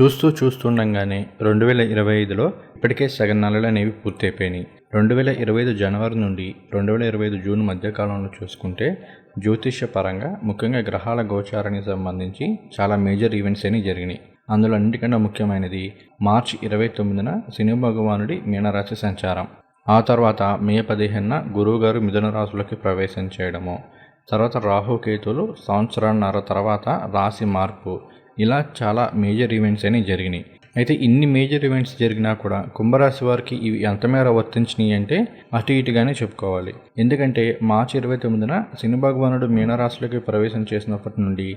చూస్తూ చూస్తుండగానే రెండు వేల ఇరవై ఐదులో ఇప్పటికే సగం నెలలు అనేవి పూర్తయిపోయినాయి. రెండు వేల ఇరవై ఐదు జనవరి నుండి రెండు వేల ఇరవై ఐదు జూన్ మధ్యకాలంలో చూసుకుంటే జ్యోతిష్య పరంగా ముఖ్యంగా గ్రహాల గోచారానికి సంబంధించి చాలా మేజర్ ఈవెంట్స్ అనేవి జరిగినాయి. అందులో అన్నిటికన్నా ముఖ్యమైనది మార్చి ఇరవై తొమ్మిదిన శని భగవానుడి మీనరాశి సంచారం. ఆ తర్వాత మే పదిహేనున గురువుగారు మిథున రాశులకి ప్రవేశం చేయడము. తర్వాత రాహుకేతులు సంవత్సరాన్నర తర్వాత రాశి మార్పు. ఇలా చాలా మేజర్ ఈవెంట్స్ అనేవి జరిగినాయి. అయితే ఇన్ని మేజర్ ఈవెంట్స్ జరిగినా కూడా కుంభరాశి వారికి ఇవి ఎంత మేర వర్తించినాయి అంటే అటు ఇటుగానే చెప్పుకోవాలి. ఎందుకంటే మార్చి ఇరవై తొమ్మిదిన శని భగవానుడు మీనరాశిలోకి ప్రవేశం చేసినప్పటి నుండి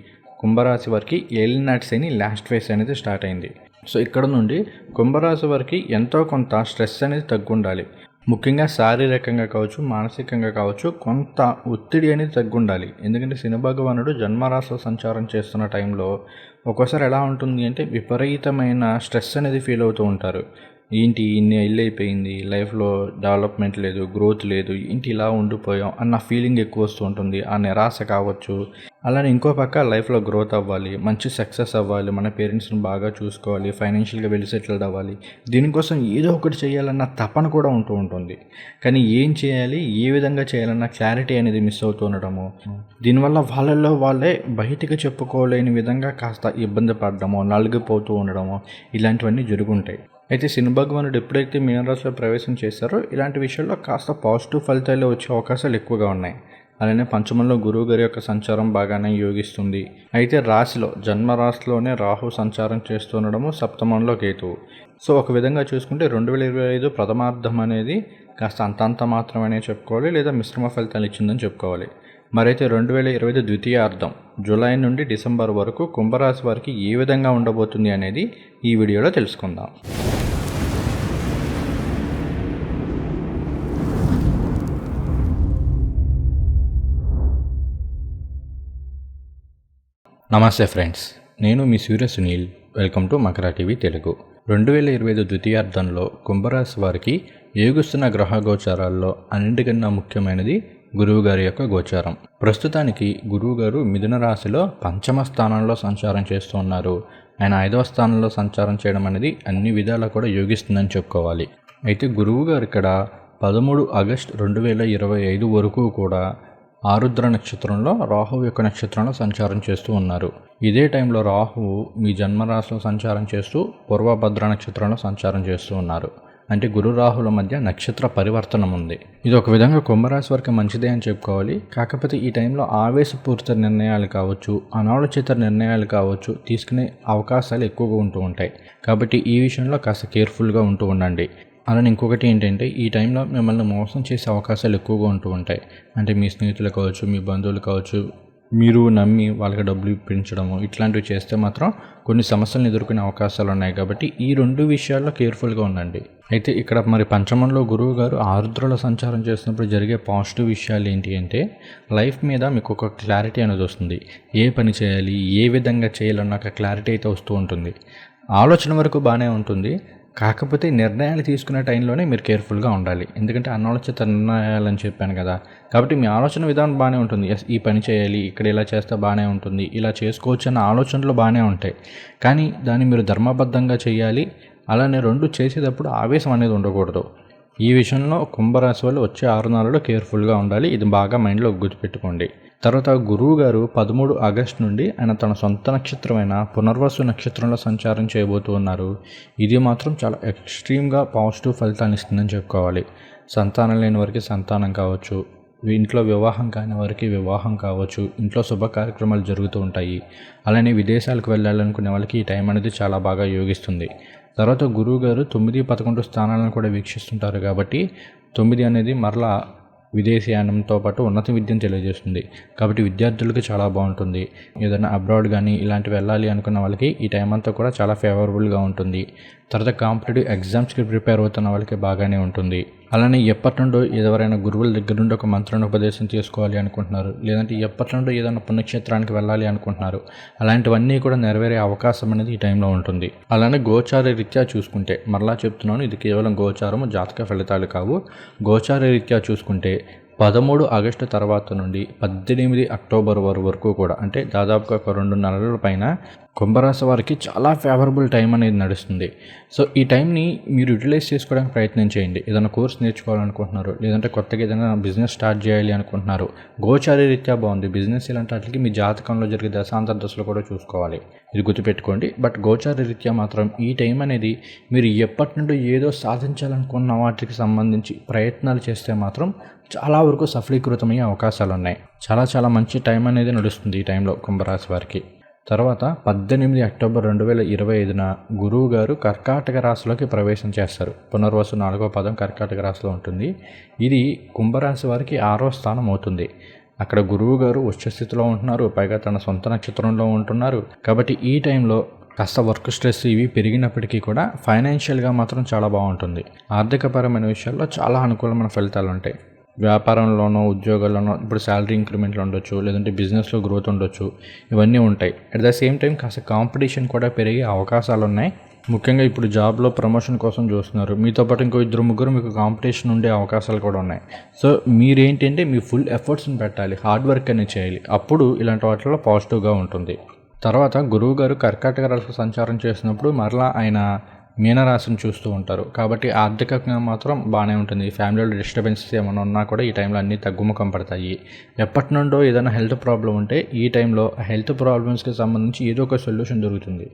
కుంభరాశి వారికి ఏలినాట్స్ అని లాస్ట్ ఫేస్ అనేది స్టార్ట్ అయింది. సో ఇక్కడ నుండి కుంభరాశి వారికి ఎంతో కొంత స్ట్రెస్ అనేది తగ్గుండాలి. ముఖ్యంగా శారీరకంగా కావచ్చు మానసికంగా కావచ్చు కొంత ఒత్తిడి అనేది తగ్గుండాలి. ఎందుకంటే శని భగవానుడు జన్మరాశిలో సంచారం చేస్తున్న టైంలో ఒక్కోసారి ఎలా ఉంటుంది అంటే విపరీతమైన స్ట్రెస్ అనేది ఫీల్ అవుతూ ఉంటారు. ఏంటి ఇన్ని ఇల్లు అయిపోయింది లైఫ్లో డెవలప్మెంట్ లేదు గ్రోత్ లేదు ఏంటి ఇలా ఉండిపోయాం అన్న ఫీలింగ్ ఎక్కువ వస్తూ ఉంటుంది. ఆ నిరాశ కావచ్చు అలానే ఇంకో పక్క లైఫ్లో గ్రోత్ అవ్వాలి మంచి సక్సెస్ అవ్వాలి మన పేరెంట్స్ని బాగా చూసుకోవాలి ఫైనాన్షియల్గా వెళ్ళి సెటిల్డ్ అవ్వాలి. దీనికోసం ఏదో ఒకటి చేయాలన్న తపన కూడా ఉంటూ ఉంటుంది. కానీ ఏం చేయాలి ఏ విధంగా చేయాలన్న క్లారిటీ అనేది మిస్ అవుతూ ఉండడము దీనివల్ల వాళ్ళల్లో వాళ్ళే బయటికి చెప్పుకోలేని విధంగా కాస్త ఇబ్బంది పడడము నలిగిపోతూ ఉండడము ఇలాంటివన్నీ జరుగుంటాయి. అయితే శని భగవానుడు ఎప్పుడైతే మీనరాశిలో ప్రవేశం చేశారో ఇలాంటి విషయాల్లో కాస్త పాజిటివ్ ఫలితాలు వచ్చే అవకాశాలు ఎక్కువగా ఉన్నాయి. అలానే పంచమంలో గురువు గారి యొక్క సంచారం బాగానే యోగిస్తుంది. అయితే రాశిలో జన్మ రాశిలోనే రాహు సంచారం చేస్తుండడము సప్తమంలో కేతువు సో ఒక విధంగా చూసుకుంటే రెండు వేల ఇరవై ఐదు ప్రథమార్థం అనేది కాస్త అంతంత మాత్రమనే చెప్పుకోవాలి లేదా మిశ్రమ ఫలితాలు ఇచ్చిందని చెప్పుకోవాలి. మరైతే రెండు వేల ఇరవై ఐదు ద్వితీయార్థం జూలై నుండి డిసెంబర్ వరకు కుంభరాశి వారికి ఏ విధంగా ఉండబోతుంది అనేది ఈ వీడియోలో తెలుసుకుందాం. నమస్తే ఫ్రెండ్స్ నేను మీ Surya Sunil. Welcome to Makara TV Telugu. రెండు వేల ఇరవై ఐదు ద్వితీయార్థంలో కుంభరాశి వారికి ఏగుస్తున్న గ్రహ గోచారాల్లో అన్నింటికన్నా ముఖ్యమైనది గురువుగారి యొక్క గోచారం. ప్రస్తుతానికి గురువుగారు మిథున రాశిలో పంచమ స్థానంలో సంచారం చేస్తూ ఉన్నారు. ఆయన ఐదవ స్థానంలో సంచారం చేయడం అనేది అన్ని విధాలా కూడా యోగిస్తుందని చెప్పుకోవాలి. అయితే గురువుగారు ఇక్కడ పదమూడు ఆగస్ట్ రెండు వేల ఇరవై ఐదు వరకు కూడా ఆరుద్ర నక్షత్రంలో రాహువు యొక్క నక్షత్రంలో సంచారం చేస్తూ ఉన్నారు. ఇదే టైంలో రాహువు మీ జన్మరాశిలో సంచారం చేస్తూ పూర్వభద్ర నక్షత్రంలో సంచారం చేస్తూ ఉన్నారు. అంటే గురు రాహుల మధ్య నక్షత్ర పరివర్తనం ఉంది. ఇది ఒక విధంగా కుంభరాశి వరకు మంచిదే అని చెప్పుకోవాలి. కాకపోతే ఈ టైంలో ఆవేశపూరిత నిర్ణయాలు కావచ్చు అనాలోచిత నిర్ణయాలు కావచ్చు తీసుకునే అవకాశాలు ఎక్కువగా ఉంటూ ఉంటాయి. కాబట్టి ఈ విషయంలో కాస్త కేర్ఫుల్గా ఉంటూ ఉండండి. అలానే ఇంకొకటి ఏంటంటే ఈ టైంలో మిమ్మల్ని మోసం చేసే అవకాశాలు ఎక్కువగా ఉంటూ ఉంటాయి. అంటే మీ స్నేహితులు కావచ్చు మీ బంధువులు కావచ్చు మీరు నమ్మి వాళ్ళకి డబ్బులు ఇప్పించడము ఇట్లాంటివి చేస్తే మాత్రం కొన్ని సమస్యలను ఎదుర్కొనే అవకాశాలు ఉన్నాయి కాబట్టి ఈ రెండు విషయాల్లో కేర్ఫుల్గా ఉండండి. అయితే ఇక్కడ మరి పంచమంలో గురువు గారు ఆరుద్రల సంచారం చేస్తున్నప్పుడు జరిగే పాజిటివ్ విషయాలు ఏంటి అంటే లైఫ్ మీద మీకు ఒక క్లారిటీ అనేది వస్తుంది. ఏ పని చేయాలి ఏ విధంగా చేయాలన్న ఒక క్లారిటీ అయితే వస్తూ ఉంటుంది. ఆలోచన వరకు బాగానే ఉంటుంది. కాకపోతే నిర్ణయాలు తీసుకునే టైంలోనే మీరు కేర్ఫుల్గా ఉండాలి. ఎందుకంటే అనాలోచిత నిర్ణయాలని చెప్పాను కదా. కాబట్టి మీ ఆలోచన విధానం బాగానే ఉంటుంది. ఎస్ ఈ పని చేయాలి ఇక్కడ ఇలా చేస్తే బాగానే ఉంటుంది ఇలా చేసుకోవచ్చు అన్న ఆలోచనలు బాగానే ఉంటాయి. కానీ దాన్ని మీరు ధర్మబద్ధంగా చేయాలి. అలానే రెండు చేసేటప్పుడు ఆవేశం అనేది ఉండకూడదు. ఈ విషయంలో కుంభరాశి వాళ్ళు వచ్చే ఆరు నెలలు కేర్ఫుల్గా ఉండాలి. ఇది బాగా మైండ్లో గుర్తుపెట్టుకోండి. తర్వాత గురువు గారు పదమూడు ఆగస్టు నుండి ఆయన తన సొంత నక్షత్రమైన పునర్వసు నక్షత్రంలో సంచారం చేయబోతూ ఉన్నారు. ఇది మాత్రం చాలా ఎక్స్ట్రీమ్గా పాజిటివ్ ఫలితాన్ని ఇస్తుందని చెప్పుకోవాలి. సంతానం లేని వారికి సంతానం కావచ్చు. ఇంట్లో వివాహం కాని వారికి వివాహం కావచ్చు. ఇంట్లో శుభ కార్యక్రమాలు జరుగుతూ ఉంటాయి. అలానే విదేశాలకు వెళ్ళాలనుకునే వాళ్ళకి ఈ టైం అనేది చాలా బాగా యోగిస్తుంది. తర్వాత గురువు గారు తొమ్మిది పదకొండు స్థానాలను కూడా వీక్షిస్తుంటారు కాబట్టి తొమ్మిది అనేది మరలా విదేశీయానంతో పాటు ఉన్నత విద్యను తెలియజేస్తుంది. కాబట్టి విద్యార్థులకు చాలా బాగుంటుంది. ఏదైనా అబ్రాడ్ కానీ ఇలాంటివి వెళ్ళాలి అనుకున్న వాళ్ళకి ఈ టైం అంతా కూడా చాలా ఫేవరబుల్గా ఉంటుంది. తర్వాత కాంపిటేటివ్ ఎగ్జామ్స్కి ప్రిపేర్ అవుతున్న వాళ్ళకి బాగానే ఉంటుంది. అలానే ఎప్పటి నుండో ఎవరైనా గురువుల దగ్గర నుండి ఒక మంత్రాన్ని ఉపదేశం చేసుకోవాలి అనుకుంటున్నారు. లేదంటే ఎప్పటి నుండో ఏదైనా పుణ్యక్షేత్రానికి వెళ్ళాలి అనుకుంటున్నారు. అలాంటివన్నీ కూడా నెరవేరే అవకాశం అనేది ఈ టైంలో ఉంటుంది. అలానే గోచార రీత్యా చూసుకుంటే మరలా చెప్తున్నాను ఇది కేవలం గోచారము జాతక ఫలితాలు కావు. గోచార రీత్యా చూసుకుంటే పదమూడు ఆగస్టు తర్వాత నుండి పద్దెనిమిది అక్టోబర్ వరకు వరకు కూడా అంటే దాదాపుగా ఒక రెండు నెలల పైన కుంభరాశి వారికి చాలా ఫేవరబుల్ టైం అనేది నడుస్తుంది. సో ఈ టైంని మీరు యూటిలైజ్ చేసుకోవడానికి ప్రయత్నం చేయండి. ఏదైనా కోర్స్ నేర్చుకోవాలనుకుంటున్నారు లేదంటే కొత్తగా ఏదైనా బిజినెస్ స్టార్ట్ చేయాలి అనుకుంటున్నారు గోచారి రీత్యా బాగుంది. బిజినెస్ ఇలాంటి వాటికి మీ జాతకంలో జరిగే దశాంతర దశలు కూడా చూసుకోవాలి. ఇది గుర్తుపెట్టుకోండి. బట్ గోచారి రీత్యా మాత్రం ఈ టైం అనేది మీరు ఎప్పటి నుండి ఏదో సాధించాలనుకున్న వాటికి సంబంధించి ప్రయత్నాలు చేస్తే మాత్రం చాలా వరకు సఫలీకృతమయ్యే అవకాశాలు ఉన్నాయి చాలా చాలా మంచి టైం అనేది నడుస్తుంది ఈ టైంలో కుంభరాశి వారికి. తర్వాత పద్దెనిమిది అక్టోబర్ రెండు వేల ఇరవై ఐదున గురువు గారు కర్కాటక రాశిలోకి ప్రవేశం చేస్తారు. పునర్వసు నాలుగో పదం కర్కాటక రాశిలో ఉంటుంది. ఇది కుంభరాశి వారికి ఆరో స్థానం అవుతుంది. అక్కడ గురువు గారు ఉచ్చస్థితిలో ఉంటున్నారు పైగా తన సొంత నక్షత్రంలో ఉంటున్నారు. కాబట్టి ఈ టైంలో కాస్త వర్క్ స్ట్రెస్ ఇవి పెరిగినప్పటికీ కూడా ఫైనాన్షియల్గా మాత్రం చాలా బాగుంటుంది. ఆర్థికపరమైన విషయాల్లో చాలా అనుకూలమైన ఫలితాలు ఉంటాయి వ్యాపారంలోనో ఉద్యోగాల్లోనో ఇప్పుడు శాలరీ ఇంక్రిమెంట్లు ఉండొచ్చు లేదంటే బిజినెస్లో గ్రోత్ ఉండొచ్చు ఇవన్నీ ఉంటాయి. అట్ ద సేమ్ టైం కాస్త కాంపిటీషన్ కూడా పెరిగే అవకాశాలు ఉన్నాయి. ముఖ్యంగా ఇప్పుడు జాబ్లో ప్రమోషన్ కోసం చూస్తున్నారు. మీతో పాటు ఇంకో ఇద్దరు ముగ్గురు మీకు కాంపిటీషన్ ఉండే అవకాశాలు కూడా ఉన్నాయి. సో మీరేంటంటే మీ ఫుల్ ఎఫర్ట్స్ని పెట్టాలి హార్డ్ వర్క్ అనేది చేయాలి. అప్పుడు ఇలాంటి వాటిలో పాజిటివ్గా ఉంటుంది. తర్వాత గురువు గారు కర్కాటక రాశి సంచారం చేసినప్పుడు మరలా ఆయన మీనరాశిని చూస్తూ ఉంటారు. కాబట్టి ఆర్థికంగా మాత్రం బాగానే ఉంటుంది. ఫ్యామిలీలో డిస్టర్బెన్సెస్ ఏమైనా ఉన్నా కూడా ఈ టైంలో అన్నీ తగ్గుముఖం పడతాయి. ఎప్పటి నుండో ఏదైనా హెల్త్ ప్రాబ్లం ఉంటే ఈ టైంలో హెల్త్ ప్రాబ్లమ్స్కి సంబంధించి ఏదో ఒక సొల్యూషన్ దొరుకుతుంది.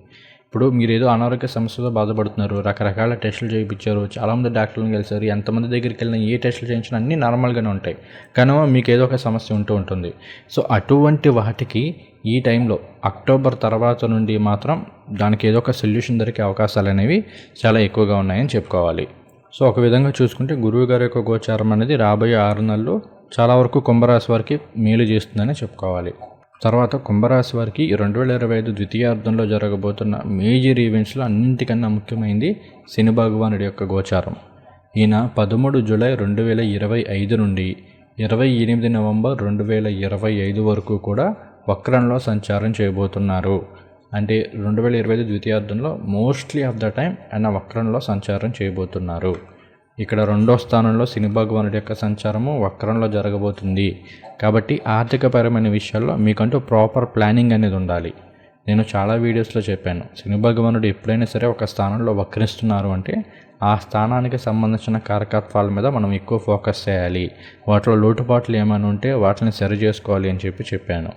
ఇప్పుడు మీరు ఏదో అనారోగ్య సమస్యతో బాధపడుతున్నారు రకరకాల టెస్టులు చేయించారు చాలామంది డాక్టర్లను కలిసారు ఎంతమంది దగ్గరికి వెళ్ళినా ఏ టెస్టులు చేయించినా అన్నీ నార్మల్గానే ఉంటాయి. కానీ మీకు ఏదో ఒక సమస్య ఉంటూ ఉంటుంది. సో అటువంటి వాటికి ఈ టైంలో అక్టోబర్ తర్వాత నుండి మాత్రం దానికి ఏదో ఒక సొల్యూషన్ దొరికే అవకాశాలు అనేవి చాలా ఎక్కువగా ఉన్నాయని చెప్పుకోవాలి. సో ఒక విధంగా చూసుకుంటే గురువు గారి యొక్క గోచారం అనేది రాబోయే ఆరు నెలలు చాలా వరకు కుంభరాశి వారికి మేలు చేస్తుందని చెప్పుకోవాలి. తర్వాత కుంభరాశి వారికి రెండు వేల ఇరవై ఐదు ద్వితీయార్థంలో జరగబోతున్న మేజర్ ఈవెంట్స్లో అన్నింటికన్నా ముఖ్యమైనది శని భగవానుడి యొక్క గోచారం. ఈయన పదమూడు జూలై రెండు వేల ఇరవై ఐదు నుండి ఇరవై ఎనిమిది నవంబర్ రెండు వేల ఇరవై ఐదు వరకు కూడా వక్రంలో సంచారం చేయబోతున్నారు. అంటే రెండు వేల ఇరవై ఐదు ద్వితీయార్థంలో మోస్ట్లీ ఆఫ్ ద టైం ఆయన వక్రంలో సంచారం చేయబోతున్నారు. ఇక్కడ రెండో స్థానంలో శని భగవానుడి యొక్క సంచారము వక్రంలో జరగబోతుంది. కాబట్టి ఆర్థికపరమైన విషయాల్లో మీకంటూ ప్రాపర్ ప్లానింగ్ అనేది ఉండాలి. నేను చాలా వీడియోస్లో చెప్పాను. శని భగవానుడు ఎప్పుడైనా సరే ఒక స్థానంలో వక్రిస్తున్నారు అంటే ఆ స్థానానికి సంబంధించిన కారకత్వాల మీద మనం ఎక్కువ ఫోకస్ చేయాలి. వాటిలో లోటుపాట్లు ఏమైనా ఉంటే వాటిని సరి చేసుకోవాలి అని చెప్పి చెప్పాను.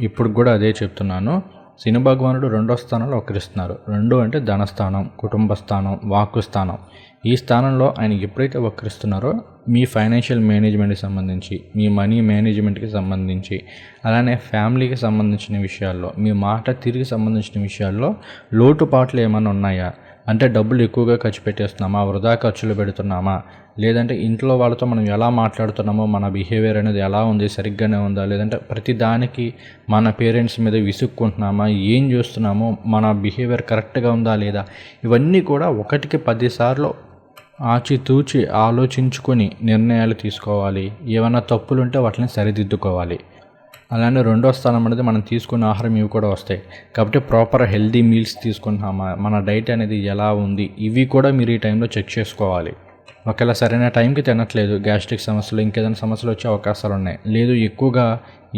ఇప్పుడు కూడా అదే చెప్తున్నాను. శని భగవానుడు రెండో స్థానంలో వక్రిస్తున్నారు రెండు అంటే ధనస్థానం కుటుంబ స్థానం వాక్కు స్థానం ఈ స్థానంలో ఆయన ఎప్పుడైతే వక్రిస్తున్నారో మీ ఫైనాన్షియల్ మేనేజ్మెంట్కి సంబంధించి మీ మనీ మేనేజ్మెంట్కి సంబంధించి అలానే ఫ్యామిలీకి సంబంధించిన విషయాల్లో మీ మాట తిరిగి సంబంధించిన విషయాల్లో లోటుపాట్లు ఏమైనా ఉన్నాయా? అంటే డబ్బులు ఎక్కువగా ఖర్చు పెట్టేస్తున్నామా? వృధా ఖర్చులు పెడుతున్నామా? లేదంటే ఇంట్లో వాళ్ళతో మనం ఎలా మాట్లాడుతున్నామో మన బిహేవియర్ అనేది ఎలా ఉంది సరిగ్గానే ఉందా లేదంటే ప్రతి దానికి మన పేరెంట్స్ మీద విసుక్కుంటున్నామా ఏం చూస్తున్నామో మన బిహేవియర్ కరెక్ట్గా ఉందా లేదా ఇవన్నీ కూడా ఒకటికి పదిసార్లు ఆచితూచి ఆలోచించుకొని నిర్ణయాలు తీసుకోవాలి. ఏమైనా తప్పులుంటే వాటిని సరిదిద్దుకోవాలి. అలానే రెండో స్థానం అనేది మనం తీసుకున్న ఆహారం ఇవి కూడా వస్తాయి. కాబట్టి ప్రాపర్ హెల్దీ మీల్స్ తీసుకుంటున్నామా మన డైట్ అనేది ఎలా ఉంది ఇవి కూడా మీరు ఈ టైంలో చెక్ చేసుకోవాలి. ఒకవేళ సరైన టైంకి తినట్లేదు గ్యాస్ట్రిక్ సమస్యలు ఇంకేదైనా సమస్యలు వచ్చే అవకాశాలు ఉన్నాయి. లేదు ఎక్కువగా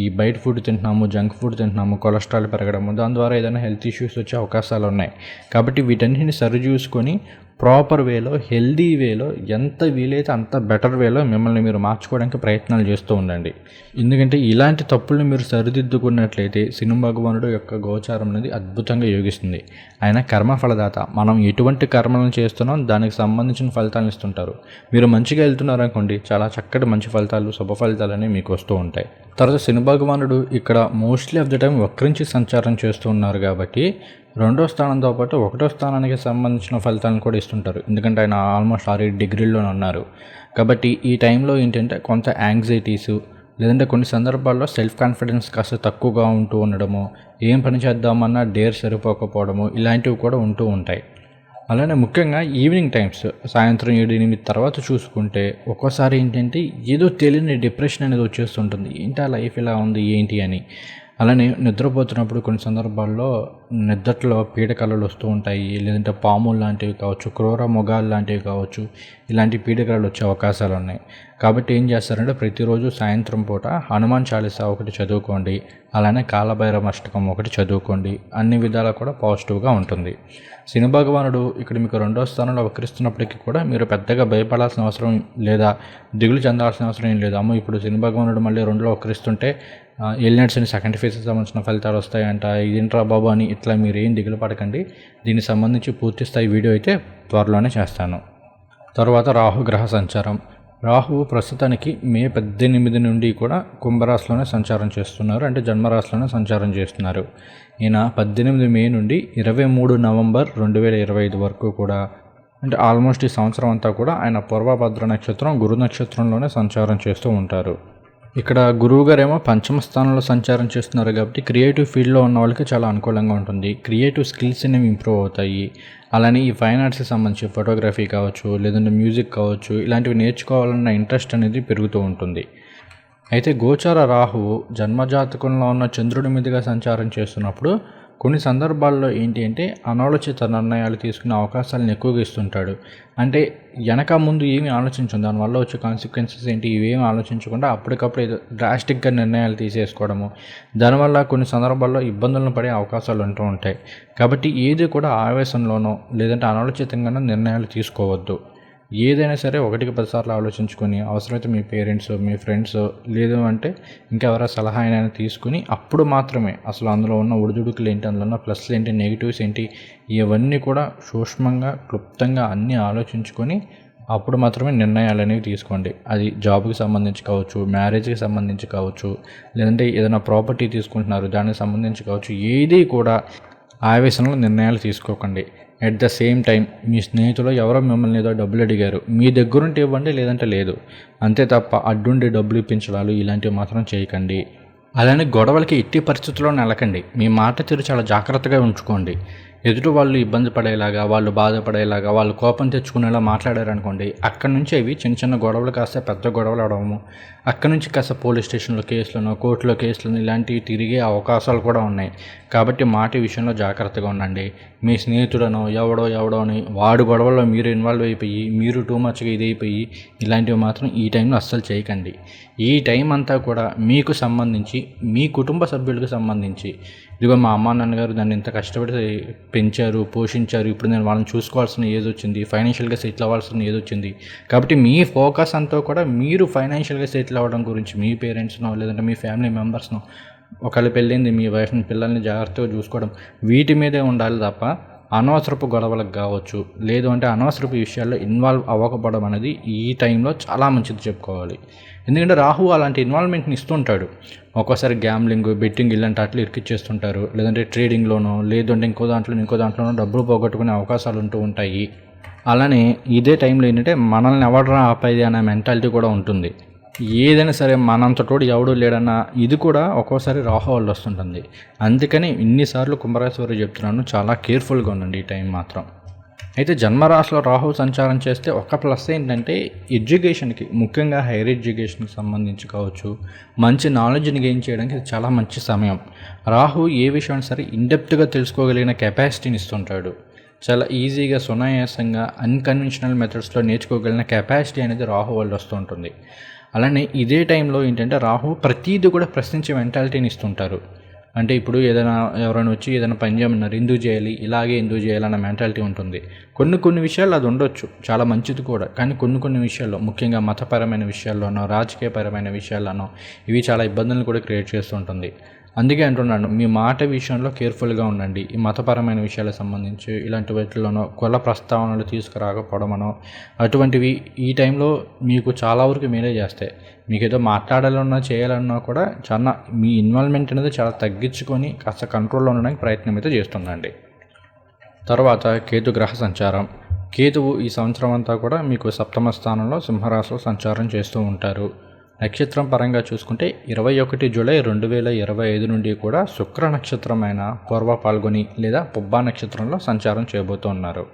ఈ బయట ఫుడ్ తింటున్నాము జంక్ ఫుడ్ తింటున్నాము కొలెస్ట్రాల్ పెరగడము దాని ద్వారా ఏదైనా హెల్త్ ఇష్యూస్ వచ్చే అవకాశాలు ఉన్నాయి. కాబట్టి వీటన్నిటిని సరి చూసుకొని ప్రాపర్ వేలో హెల్దీ వేలో ఎంత వీలైతే అంత బెటర్ వేలో మిమ్మల్ని మీరు మార్చుకోవడానికి ప్రయత్నాలు చేస్తూ ఉండండి. ఎందుకంటే ఇలాంటి తప్పులను మీరు సరిదిద్దుకున్నట్లయితే సినిమా భగవానుడు యొక్క గోచారం అనేది అద్భుతంగా యోగిస్తుంది. ఆయన కర్మ ఫలదాత. మనం ఎటువంటి కర్మలను చేస్తున్నాం దానికి సంబంధించిన ఫలితాలను ఇస్తుంటారు. మీరు మంచిగా వెళ్తున్నారనుకోండి చాలా చక్కటి మంచి ఫలితాలు శుభ ఫలితాలు అనేవి మీకు వస్తూ ఉంటాయి. తర్వాత శని భగవానుడు ఇక్కడ మోస్ట్లీ ఆఫ్ ద టైం వక్రించి సంచారం చేస్తూ ఉన్నారు కాబట్టి రెండో స్థానంతో పాటు ఒకటో స్థానానికి సంబంధించిన ఫలితాలను కూడా ఇస్తుంటారు. ఎందుకంటే ఆయన ఆల్మోస్ట్ ఆరు డిగ్రీల్లోనే ఉన్నారు. కాబట్టి ఈ టైంలో ఏంటంటే కొంత యాంగ్జైటీసు లేదంటే కొన్ని సందర్భాల్లో సెల్ఫ్ కాన్ఫిడెన్స్ కాస్త తక్కువగా ఉంటూ ఉండడము ఏం పని చేద్దామన్నా డేర్ సరిపోకపోవడము ఇలాంటివి కూడా ఉంటూ ఉంటాయి. అలానే ముఖ్యంగా ఈవినింగ్ టైమ్స్ సాయంత్రం ఏడు ఎనిమిది తర్వాత చూసుకుంటే ఒక్కోసారి ఏంటంటే ఏదో తెలియని డిప్రెషన్ అనేది వచ్చేస్తుంటుంది. ఏంటి ఆ లైఫ్ ఇలా ఉంది ఏంటి అని. అలానే నిద్రపోతున్నప్పుడు కొన్ని సందర్భాల్లో నిద్రలో పీడకలలు వస్తూ ఉంటాయి. లేదంటే పాములు లాంటివి కావచ్చు క్రూర మొగాలు లాంటివి కావచ్చు ఇలాంటి పీడకలలు వచ్చే అవకాశాలు ఉన్నాయి. కాబట్టి ఏం చేస్తారంటే ప్రతిరోజు సాయంత్రం పూట హనుమాన్ చాలీసా ఒకటి చదువుకోండి అలానే కాలభైరవ అష్టకం ఒకటి చదువుకోండి. అన్ని విధాలా కూడా పాజిటివ్గా ఉంటుంది. శని భగవానుడు ఇక్కడ మీకు రెండో స్థానంలో వక్రిస్తున్నప్పటికీ కూడా మీరు పెద్దగా భయపడాల్సిన అవసరం లేదా దిగులు చెందాల్సిన అవసరం ఏం లేదు. అమ్మ ఇప్పుడు శని భగవానుడు మళ్ళీ రెండులో వక్రిస్తుంటే ఎలినట్స్ అని సెకండ్ ఫేజ్కి సంబంధించిన ఫలితాలు వస్తాయంట. ఇదేంట్రా బాబు అని ఇట్లా మీరు ఏం దిగులు పడకండి. దీనికి సంబంధించి పూర్తి స్థాయి వీడియో అయితే త్వరలోనే చేస్తాను. తర్వాత రాహు గ్రహ సంచారం. రాహువు ప్రస్తుతానికి మే పద్దెనిమిది నుండి కూడా కుంభరాశిలోనే సంచారం చేస్తున్నారు. అంటే జన్మరాశిలోనే సంచారం చేస్తున్నారు. ఈయన పద్దెనిమిది మే నుండి ఇరవై మూడు నవంబర్ రెండు వేల ఇరవై ఐదు వరకు కూడా అంటే ఆల్మోస్ట్ ఈ సంవత్సరం అంతా కూడా ఆయన పూర్వభద్ర నక్షత్రం గురు నక్షత్రంలోనే సంచారం చేస్తూ ఉంటారు. ఇక్కడ గురువు గారేమో పంచమ స్థానంలో సంచారం చేస్తున్నారు కాబట్టి క్రియేటివ్ ఫీల్డ్లో ఉన్న వాళ్ళకి చాలా అనుకూలంగా ఉంటుంది. క్రియేటివ్ స్కిల్స్ అనేవి ఇంప్రూవ్ అవుతాయి. అలానే ఈ ఫైన్ ఆర్ట్స్కి సంబంధించి ఫోటోగ్రఫీ కావచ్చు లేదంటే మ్యూజిక్ కావచ్చు ఇలాంటివి నేర్చుకోవాలన్న ఇంట్రెస్ట్ అనేది పెరుగుతూ ఉంటుంది. అయితే గోచార రాహువు జన్మజాతకంలో ఉన్న చంద్రుడి మీదుగా సంచారం చేస్తున్నప్పుడు కొన్ని సందర్భాల్లో ఏంటి అంటే అనాలోచిత నిర్ణయాలు తీసుకునే అవకాశాలను ఎక్కువగా ఇస్తుంటాడు. అంటే వెనక ముందు ఏమి ఆలోచించం దానివల్ల వచ్చే కాన్సిక్వెన్సెస్ ఏంటి ఇవేమి ఆలోచించకుండా అప్పటికప్పుడు ఏదో డ్రాస్టిక్గా నిర్ణయాలు తీసేసుకోవడము. దానివల్ల కొన్ని సందర్భాల్లో ఇబ్బందులను పడే అవకాశాలు ఉంటూ ఉంటాయి. కాబట్టి ఏది కూడా ఆవేశంలోనో లేదంటే అనాలోచితంగానో నిర్ణయాలు తీసుకోవద్దు. ఏదైనా సరే ఒకటికి పదిసార్లు ఆలోచించుకొని అవసరమైతే మీ పేరెంట్స్ మీ ఫ్రెండ్స్ లేదు అంటే ఇంకెవరో సలహా అయినా తీసుకుని అప్పుడు మాత్రమే అసలు అందులో ఉన్న ఒడిదుడుకులు ఏంటి అందులో ఉన్న ప్లస్లు ఏంటి నెగిటివ్స్ ఏంటి ఇవన్నీ కూడా సూక్ష్మంగా క్లుప్తంగా అన్నీ ఆలోచించుకొని అప్పుడు మాత్రమే నిర్ణయాలు అనేవి తీసుకోండి. అది జాబ్కి సంబంధించి కావచ్చు మ్యారేజ్కి సంబంధించి కావచ్చు లేదంటే ఏదైనా ప్రాపర్టీ తీసుకుంటున్నారు దానికి సంబంధించి కావచ్చు ఏది కూడా ఆవేశంలో నిర్ణయాలు తీసుకోకండి. ఎట్ ద సేమ్ టైం మీ స్నేహితులు ఎవరో మిమ్మల్ని ఏదో డబ్బులు అడిగారు. మీ దగ్గరుంటే ఇవ్వండి లేదంటే లేదు. అంతే తప్ప అడ్డుండి డబ్బులు ఇప్పించడాలు ఇలాంటివి మాత్రం చేయకండి. అలానే గొడవలకి ఎట్టి పరిస్థితుల్లో నెలకండి మీ మాట తీరు చాలా జాగ్రత్తగా ఉంచుకోండి. ఎదుటి వాళ్ళు ఇబ్బంది పడేలాగా వాళ్ళు బాధపడేలాగా వాళ్ళు కోపం తెచ్చుకునేలా మాట్లాడారనుకోండి అక్కడ నుంచి అవి చిన్న చిన్న గొడవలు కాస్త పెద్ద గొడవలు అవడము. అక్కడ నుంచి కాస్త పోలీస్ స్టేషన్లో కేసులను కోర్టులో కేసులను ఇలాంటివి తిరిగే అవకాశాలు కూడా ఉన్నాయి. కాబట్టి మాట విషయంలో జాగ్రత్తగా ఉండండి. మీ స్నేహితుడనో ఎవడో ఎవడో అని వాడు గొడవల్లో మీరు ఇన్వాల్వ్ అయిపోయి మీరు టూ మచ్గా ఇదైపోయి ఇలాంటివి మాత్రం ఈ టైంలో అస్సలు చేయకండి. ఈ టైం అంతా కూడా మీకు సంబంధించి మీ కుటుంబ సభ్యులకు సంబంధించి ఇదిగో మా అమ్మ నాన్నగారు దాన్ని ఇంత కష్టపడి పెంచారు పోషించారు. ఇప్పుడు నేను వాళ్ళని చూసుకోవాల్సిన ఏది వచ్చింది. ఫైనాన్షియల్గా సెటిల్ అవ్వాల్సిన ఏది వచ్చింది. కాబట్టి మీ ఫోకస్ అంతా కూడా మీరు ఫైనాన్షియల్గా సెటిల్ అవ్వడం గురించి మీ పేరెంట్స్నో లేదంటే మీ ఫ్యామిలీ మెంబర్స్నో ఒకళ్ళు పెళ్ళింది మీ వైఫ్ని పిల్లల్ని జాగ్రత్తగా చూసుకోవడం వీటి మీదే ఉండాలి తప్ప అనవసరపు గొడవలకు కావచ్చు. లేదు అంటే అనవసరపు విషయాల్లో ఇన్వాల్వ్ అవ్వకపోవడం అనేది ఈ టైంలో చాలా మంచిది చెప్పుకోవాలి. ఎందుకంటే రాహు అలాంటి ఇన్వాల్వ్మెంట్ని ఇస్తుంటాడు. ఒక్కోసారి గ్యామ్లింగ్ బెట్టింగ్ ఇలాంటి అట్లు ఇరికిచ్చేస్తుంటారు. లేదంటే ట్రేడింగ్లోనో లేదంటే ఇంకో దాంట్లో ఇంకో దాంట్లోనో డబ్బులు పోగొట్టుకునే అవకాశాలు ఉంటూ ఉంటాయి. అలానే ఇదే టైంలో ఏంటంటే మనల్ని ఎవడరా ఆపేది అనే మెంటాలిటీ కూడా ఉంటుంది. ఏదైనా సరే మనంతటోడు ఎవడు లేడన్నా ఇది కూడా ఒక్కోసారి రాహు వాళ్ళు వస్తుంటుంది. అందుకని ఇన్నిసార్లు కుంభరాశి చెప్తున్నాను చాలా కేర్ఫుల్గా ఉండండి ఈ టైం మాత్రం. అయితే జన్మరాశిలో రాహు సంచారం చేస్తే ఒక ప్లస్ ఏంటంటే ఎడ్యుకేషన్కి ముఖ్యంగా హైయర్ ఎడ్యుకేషన్కి సంబంధించి కావచ్చు మంచి నాలెడ్జ్ని గెయిన్ చేయడానికి ఇది చాలా మంచి సమయం. రాహు ఏ విషయాన్ని సరే ఇండెప్త్గా తెలుసుకోగలిగిన కెపాసిటీని ఇస్తుంటాడు. చాలా ఈజీగా సునాయాసంగా అన్కన్వెన్షనల్ మెథడ్స్లో నేర్చుకోగలిగిన కెపాసిటీ అనేది రాహు వల్ల వస్తుంటుంది అలానే ఇదే టైంలో ఏంటంటే రాహు ప్రతీది కూడా ప్రశ్నించే మెంటాలిటీని ఇస్తుంటారు. అంటే ఇప్పుడు ఏదైనా ఎవరైనా వచ్చి ఏదైనా పని చేయమన్నారు ఎందుకు చేయాలి ఇలాగే ఎందుకు చేయాలన్న మెంటాలిటీ ఉంటుంది. కొన్ని కొన్ని విషయాలు అది ఉండొచ్చు చాలా మంచిది కూడా. కానీ కొన్ని కొన్ని విషయాల్లో ముఖ్యంగా మతపరమైన విషయాల్లోనో రాజకీయపరమైన విషయాల్లోనో ఇవి చాలా ఇబ్బందులను కూడా క్రియేట్ చేస్తుంటుంది అందుకే అంటున్నాను మీ మాట విషయంలో కేర్ఫుల్గా ఉండండి. ఈ మతపరమైన విషయాలకు సంబంధించి ఇలాంటి వాటిలోనో కుల ప్రస్తావనలు తీసుకురాకపోవడమనో అటువంటివి ఈ టైంలో మీకు చాలా వరకు మేలే చేస్తాయి. మీకు ఏదో మాట్లాడాలన్నా చేయాలన్నా కూడా చాలా మీ ఇన్వాల్వ్మెంట్ అనేది చాలా తగ్గించుకొని కాస్త కంట్రోల్లో ఉండడానికి ప్రయత్నం అయితే చేస్తుందండి. తర్వాత కేతు గ్రహ సంచారం. కేతువు ఈ సంవత్సరం అంతా కూడా మీకు సప్తమ స్థానంలో సింహరాశిలో సంచారం చేస్తూ ఉంటారు. నక్షత్రం పరంగా చూసుకుంటే ఇరవై ఒకటి జూలై రెండు వేల ఇరవై ఐదు నుండి కూడా శుక్ర నక్షత్రమైన పూర్వ పాల్గొని లేదా పుబ్బా నక్షత్రంలో సంచారం చేయబోతున్నారు.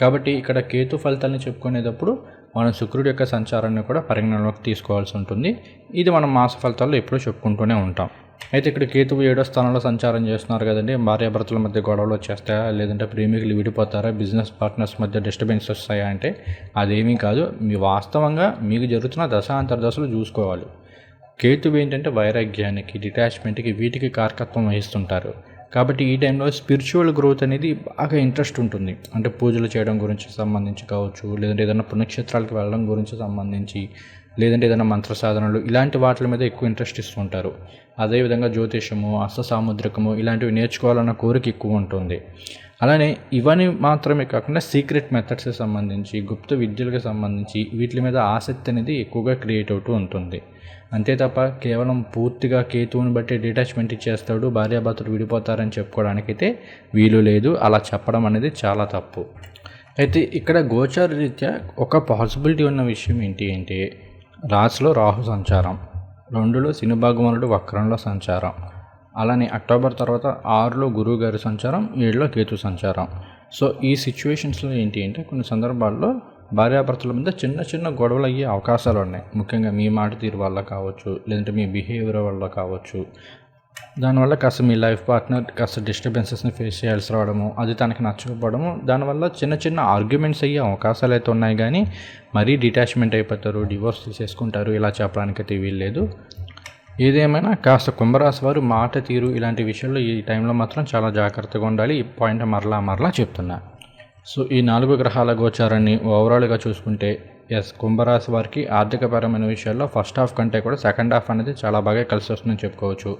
కాబట్టి ఇక్కడ కేతు ఫలితాలను చెప్పుకునేటప్పుడు మనం శుక్రుడి యొక్క సంచారాన్ని కూడా పరిగణనలోకి తీసుకోవాల్సి ఉంటుంది. ఇది మనం మాస ఫలితాల్లో ఎప్పుడూ చెప్పుకుంటూనే ఉంటాం. అయితే ఇక్కడ కేతువు ఏడో స్థానంలో సంచారం చేస్తున్నారు కదండి. భార్యాభర్తల మధ్య గొడవలు వచ్చేస్తాయా? లేదంటే ప్రేమికులు విడిపోతారా? బిజినెస్ పార్ట్నర్స్ మధ్య డిస్టర్బెన్స్ వస్తాయా అంటే అదేమీ కాదు. మీ వాస్తవంగా మీకు జరుగుతున్న దశ అంతర్దశలు చూసుకోవాలి. కేతువు ఏంటంటే వైరాగ్యానికి డిటాచ్మెంట్కి వీటికి కారకత్వం వహిస్తుంటారు. కాబట్టి ఈ టైంలో స్పిరిచువల్ గ్రోత్ అనేది బాగా ఇంట్రెస్ట్ ఉంటుంది. అంటే పూజలు చేయడం గురించి సంబంధించి కావచ్చు లేదంటే ఏదైనా పుణ్యక్షేత్రాలకు వెళ్ళడం గురించి సంబంధించి లేదంటే ఏదైనా మంత్ర సాధనలు ఇలాంటి వాటి మీద ఎక్కువ ఇంట్రెస్ట్ ఇస్తుంటారు. అదేవిధంగా జ్యోతిషము అస్త సాముద్రికము ఇలాంటివి నేర్చుకోవాలన్న కోరిక ఎక్కువ ఉంటుంది. అలానే ఇవన్నీ మాత్రమే కాకుండా సీక్రెట్ మెథడ్స్కి సంబంధించి గుప్త విద్యలకు సంబంధించి వీటి మీద ఆసక్తి అనేది ఎక్కువగా క్రియేట్ అవుతూ ఉంటుంది. అంతే తప్ప కేవలం పూర్తిగా కేతువుని బట్టి డిటాచ్మెంట్ ఇచ్చేస్తాడు భార్యాభర్తలు విడిపోతారని చెప్పుకోవడానికైతే వీలు లేదు. అలా చెప్పడం అనేది చాలా తప్పు. అయితే ఇక్కడ గోచార రీత్యా ఒక పాసిబిలిటీ ఉన్న విషయం ఏంటి అంటే రాశిలో రాహు సంచారం రెండులో శనిభాగవనుడు వక్రంలో సంచారం అలానే అక్టోబర్ తర్వాత ఆరులో గురువు గారి సంచారం ఏడులో కేతు సంచారం. సో ఈ సిచ్యువేషన్స్లో ఏంటి అంటే కొన్ని సందర్భాల్లో భార్యాభర్తల మీద చిన్న చిన్న గొడవలు అయ్యే అవకాశాలు ఉన్నాయి. ముఖ్యంగా మీ మాట తీరు వల్ల కావచ్చు లేదంటే మీ బిహేవియర్ వల్ల కావచ్చు. దానివల్ల కాస్త మీ లైఫ్ పార్ట్నర్ కాస్త డిస్టర్బెన్సెస్ని ఫేస్ చేయాల్సి రావడము అది తనకి నచ్చకపోవడము దానివల్ల చిన్న చిన్న ఆర్గ్యుమెంట్స్ అయ్యే అవకాశాలు అయితే ఉన్నాయి. కానీ మరీ డిటాచ్మెంట్ అయిపోతారు డివోర్స్ తీసేసుకుంటారు ఇలా చెప్పడానికైతే వీల్లేదు ఏదేమైనా కాస్త కుంభరాశి వారు మాట తీరు ఇలాంటి విషయాల్లో ఈ టైంలో మాత్రం చాలా జాగ్రత్తగా ఉండాలి. ఈ పాయింట్ మరలా మరలా చెప్తున్నా. సో ఈ నాలుగు గ్రహాల గోచారాన్ని ఓవరాల్గా చూసుకుంటే ఎస్ కుంభరాశి వారికి ఆర్థికపరమైన విషయాల్లో ఫస్ట్ హాఫ్ కంటే కూడా సెకండ్ హాఫ్ అనేది చాలా బాగా కలిసి వస్తుందని చెప్పుకోవచ్చు.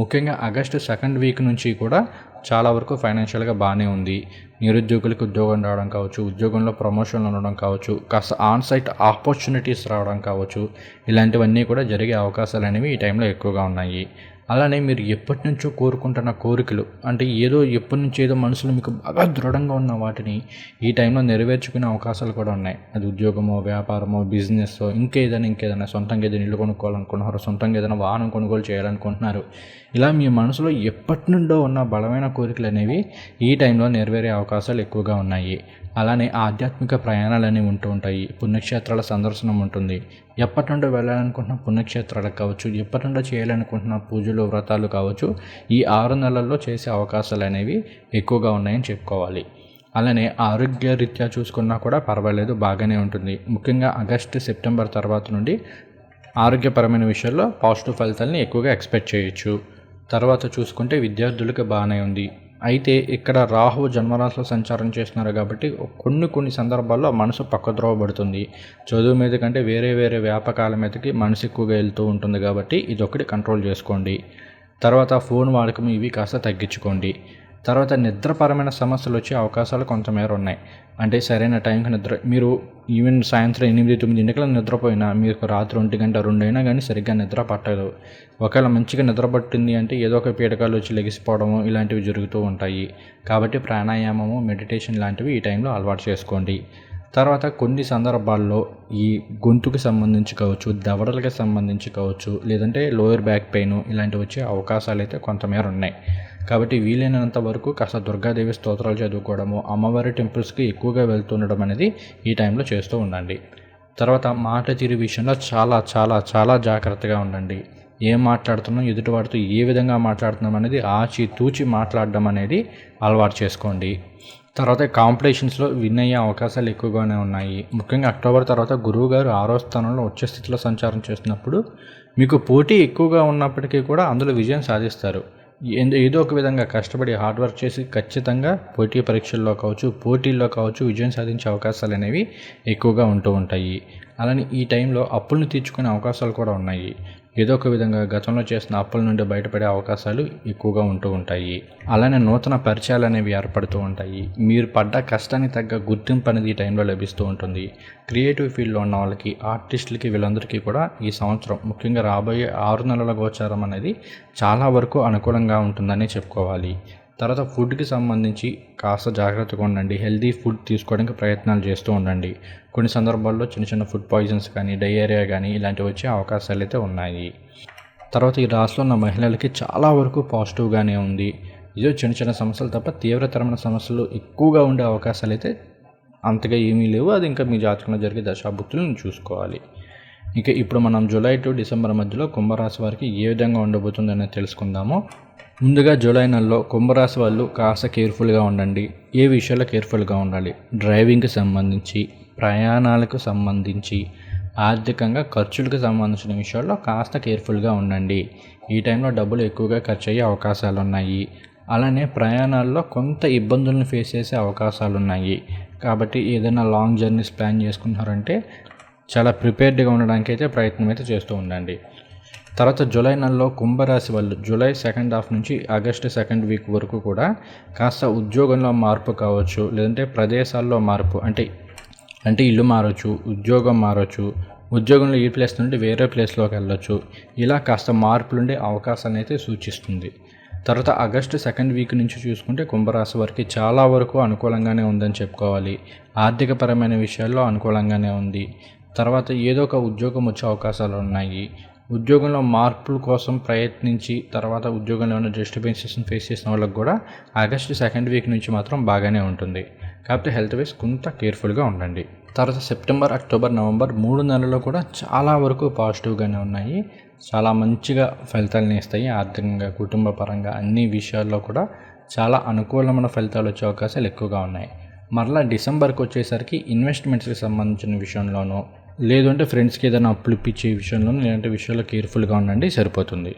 ముఖ్యంగా ఆగస్టు సెకండ్ వీక్ నుంచి కూడా చాలా వరకు ఫైనాన్షియల్గా బాగానే ఉంది. నిరుద్యోగులకు ఉద్యోగం రావడం కావచ్చు ఉద్యోగంలో ప్రమోషన్లు ఉండడం కావచ్చు కాస్త ఆన్ సైట్ ఆపర్చునిటీస్ రావడం కావచ్చు ఇలాంటివన్నీ కూడా జరిగే అవకాశాలు అనేవి ఈ టైంలో ఎక్కువగా ఉన్నాయి. అలానే మీరు ఎప్పటి నుంచో కోరుకుంటున్న కోరికలు అంటే ఏదో ఎప్పటి నుంచి ఏదో మనసులో మీకు బాగా దృఢంగా ఉన్న వాటిని ఈ టైంలో నెరవేర్చుకునే అవకాశాలు కూడా ఉన్నాయి. అది ఉద్యోగమో వ్యాపారమో బిజినెస్ ఇంకేదైనా ఇంకేదైనా సొంతంగా ఏదైనా ఇల్లు కొనుక్కోవాలనుకుంటున్నారు సొంతంగా ఏదైనా వాహనం కొనుగోలు చేయాలనుకుంటున్నారు. ఇలా మీ మనసులో ఎప్పటి నుండో ఉన్న బలమైన కోరికలు అనేవి ఈ టైంలో నెరవేరే అవకాశాలు ఎక్కువగా ఉన్నాయి. అలానే ఆధ్యాత్మిక ప్రయాణాలు అనేవి ఉంటూ ఉంటాయి. పుణ్యక్షేత్రాల సందర్శనం ఉంటుంది. ఎప్పటి నుండో వెళ్ళాలనుకుంటున్న పుణ్యక్షేత్రాలకు కావచ్చు ఎప్పటి నుండో చేయాలనుకుంటున్న పూజలు వ్రతాలు కావచ్చు ఈ ఆరు నెలల్లో చేసే అవకాశాలు అనేవి ఎక్కువగా ఉన్నాయని చెప్పుకోవాలి. అలానే ఆరోగ్య రీత్యా చూసుకున్నా కూడా పర్వాలేదు బాగానే ఉంటుంది. ముఖ్యంగా ఆగస్టు సెప్టెంబర్ తర్వాత నుండి ఆరోగ్యపరమైన విషయాల్లో పాజిటివ్ ఫలితాలని ఎక్కువగా ఎక్స్పెక్ట్ చేయొచ్చు. తర్వాత చూసుకుంటే విద్యార్థులకు బాగానే ఉంది. అయితే ఇక్కడ రాహువు జన్మరాశిలో సంచారం చేస్తున్నారు కాబట్టి కొన్ని కొన్ని సందర్భాల్లో మనసు పక్కద్రోవబడుతుంది. చదువు మీద కంటే వేరే వేరే వ్యాపకాల మీదకి మనసు ఎక్కువగా వెళ్తూ ఉంటుంది కాబట్టి ఇది ఒకటి కంట్రోల్ చేసుకోండి. తర్వాత ఫోన్ వాడకం ఇవి కాస్త తగ్గించుకోండి. తర్వాత నిద్రపరమైన సమస్యలు వచ్చే అవకాశాలు కొంతమేర ఉన్నాయి. అంటే సరైన టైంకి నిద్ర మీరు ఈవెన్ సాయంత్రం ఎనిమిది తొమ్మిది ఇంటికల నిద్రపోయినా మీకు రాత్రి ఒంటి గంట రెండు అయినా కానీ సరిగ్గా నిద్ర పట్టదు. ఒకవేళ మంచిగా నిద్ర పట్టింది అంటే ఏదో ఒక పీడకాలు వచ్చి లెగిసిపోవడము ఇలాంటివి జరుగుతూ ఉంటాయి. కాబట్టి ప్రాణాయామము మెడిటేషన్ లాంటివి ఈ టైంలో అలవాటు చేసుకోండి. తర్వాత కొన్ని సందర్భాల్లో ఈ గొంతుకు సంబంధించి కావచ్చు దవడలకి సంబంధించి కావచ్చు లేదంటే లోయర్ బ్యాక్ పెయిన్ ఇలాంటివి వచ్చే అవకాశాలు అయితే కొంతమేర ఉన్నాయి. కాబట్టి వీలైనంత వరకు కాస్త దుర్గాదేవి స్తోత్రాలు చదువుకోవడము అమ్మవారి టెంపుల్స్కి ఎక్కువగా వెళ్తుండడం అనేది ఈ టైంలో చేస్తూ ఉండండి. తర్వాత మాట తీరు విషయంలో చాలా చాలా చాలా జాగ్రత్తగా ఉండండి. ఏం మాట్లాడుతున్నాం ఎదుటివాడితో ఏ విధంగా మాట్లాడుతున్నాం అనేది ఆచి తూచి మాట్లాడడం అనేది అలవాటు చేసుకోండి. తర్వాత కాంపిటీషన్స్లో విన్ అయ్యే అవకాశాలు ఎక్కువగానే ఉన్నాయి. ముఖ్యంగా అక్టోబర్ తర్వాత గురువు గారు ఆరో స్థానంలో వచ్చే స్థితిలో సంచారం చేస్తున్నప్పుడు మీకు పోటీ ఎక్కువగా ఉన్నప్పటికీ కూడా అందులో విజయం సాధిస్తారు. ఏదో ఒక విధంగా కష్టపడి హార్డ్ వర్క్ చేసి ఖచ్చితంగా పోటీ పరీక్షల్లో కావచ్చు పోటీల్లో కావచ్చు విజయం సాధించే అవకాశాలు అనేవి ఎక్కువగా ఉంటూ ఉంటాయి. అలానే ఈ టైంలో అప్పులను తీర్చుకునే అవకాశాలు కూడా ఉన్నాయి. ఏదో ఒక విధంగా గతంలో చేసిన అప్పుల నుండి బయటపడే అవకాశాలు ఎక్కువగా ఉంటూ ఉంటాయి. అలానే నూతన పరిచయాలు అనేవి ఏర్పడుతూ ఉంటాయి. మీరు పడ్డ కష్టానికి తగ్గ గుర్తింపు అనేది ఈ టైంలో లభిస్తూ ఉంటుంది. క్రియేటివ్ ఫీల్డ్లో ఉన్న వాళ్ళకి ఆర్టిస్టులకి వీళ్ళందరికీ కూడా ఈ సంవత్సరం ముఖ్యంగా రాబోయే ఆరు నెలల గోచారం అనేది చాలా వరకు అనుకూలంగా ఉంటుందని చెప్పుకోవాలి. తర్వాత ఫుడ్కి సంబంధించి కాస్త జాగ్రత్తగా ఉండండి. హెల్దీ ఫుడ్ తీసుకోవడానికి ప్రయత్నాలు చేస్తూ ఉండండి. కొన్ని సందర్భాల్లో చిన్న చిన్న ఫుడ్ పాయిజన్స్ కానీ డయేరియా కానీ ఇలాంటివి వచ్చే అవకాశాలు అయితే ఉన్నాయి. తర్వాత ఈ రాశిలో ఉన్న మహిళలకి చాలా వరకు పాజిటివ్గానే ఉంది. ఇదో చిన్న చిన్న సమస్యలు తప్ప తీవ్రతరమైన సమస్యలు ఎక్కువగా ఉండే అవకాశాలు అయితే అంతగా ఏమీ లేవు. అది ఇంకా మీ జాతకంలో జరిగే దశాభుక్తులను చూసుకోవాలి. ఇక ఇప్పుడు మనం జూలై టు డిసెంబర్ మధ్యలో కుంభరాశి వారికి ఏ విధంగా ఉండబోతుందని తెలుసుకుందాము. ముందుగా జూలై నెలలో కుంభరాశి వాళ్ళు కాస్త కేర్ఫుల్గా ఉండండి. ఏ విషయాల్లో కేర్ఫుల్గా ఉండాలి? డ్రైవింగ్కి సంబంధించి ప్రయాణాలకు సంబంధించి ఆర్థికంగా ఖర్చులకు సంబంధించిన విషయాల్లో కాస్త కేర్ఫుల్గా ఉండండి. ఈ టైంలో డబ్బులు ఎక్కువగా ఖర్చు అయ్యే అవకాశాలు ఉన్నాయి అలానే ప్రయాణాల్లో కొంత ఇబ్బందులను ఫేస్ చేసే అవకాశాలు ఉన్నాయి కాబట్టి ఏదైనా లాంగ్ జర్నీస్ ప్లాన్ చేసుకున్నారంటే చాలా ప్రిపేర్డ్గా ఉండడానికి అయితే ప్రయత్నం అయితే చేస్తూ ఉండండి. తర్వాత జూలై నెలలో కుంభరాశి వాళ్ళు జూలై సెకండ్ హాఫ్ నుంచి ఆగస్టు సెకండ్ వీక్ వరకు కూడా కాస్త ఉద్యోగంలో మార్పు కావచ్చు లేదంటే ప్రదేశాల్లో మార్పు అంటే అంటే ఇల్లు మారచ్చు ఉద్యోగం మారచ్చు ఉద్యోగంలో ఈ ప్లేస్ నుండి వేరే ప్లేస్లోకి వెళ్ళొచ్చు. ఇలా కాస్త మార్పులుండే అవకాశాన్ని అయితే సూచిస్తుంది. తర్వాత ఆగస్టు సెకండ్ వీక్ నుంచి చూసుకుంటే కుంభరాశి వారికి చాలా వరకు అనుకూలంగానే ఉందని చెప్పుకోవాలి. ఆర్థికపరమైన విషయాల్లో అనుకూలంగానే ఉంది. తర్వాత ఏదో ఒక ఉద్యోగం వచ్చే అవకాశాలు ఉన్నాయి. ఉద్యోగంలో మార్పుల కోసం ప్రయత్నించి తర్వాత ఉద్యోగంలో ఉన్న డిస్టర్బెన్సెస్ని ఫేస్ చేసిన వాళ్ళకి కూడా ఆగస్టు సెకండ్ వీక్ నుంచి మాత్రం బాగానే ఉంటుంది. కాకపోతే హెల్త్ వైస్ కొంత కేర్ఫుల్గా ఉండండి. తర్వాత సెప్టెంబర్ అక్టోబర్ నవంబర్ మూడు నెలల్లో కూడా చాలా వరకు పాజిటివ్గానే ఉన్నాయి. చాలా మంచిగా ఫలితాలను ఇస్తాయి. ఆర్థికంగా కుటుంబ పరంగా అన్ని విషయాల్లో కూడా చాలా అనుకూలమైన ఫలితాలు వచ్చే అవకాశాలు ఎక్కువగా ఉన్నాయి. మరలా డిసెంబర్కి వచ్చేసరికి ఇన్వెస్ట్మెంట్స్కి సంబంధించిన విషయంలోనూ లేదు అంటే ఫ్రెండ్స్కి ఏదైనా అప్పులు ఇప్పించే విషయంలోనూ ఇలాంటి విషయాల్లో కేర్ఫుల్గా ఉండండి సరిపోతుంది.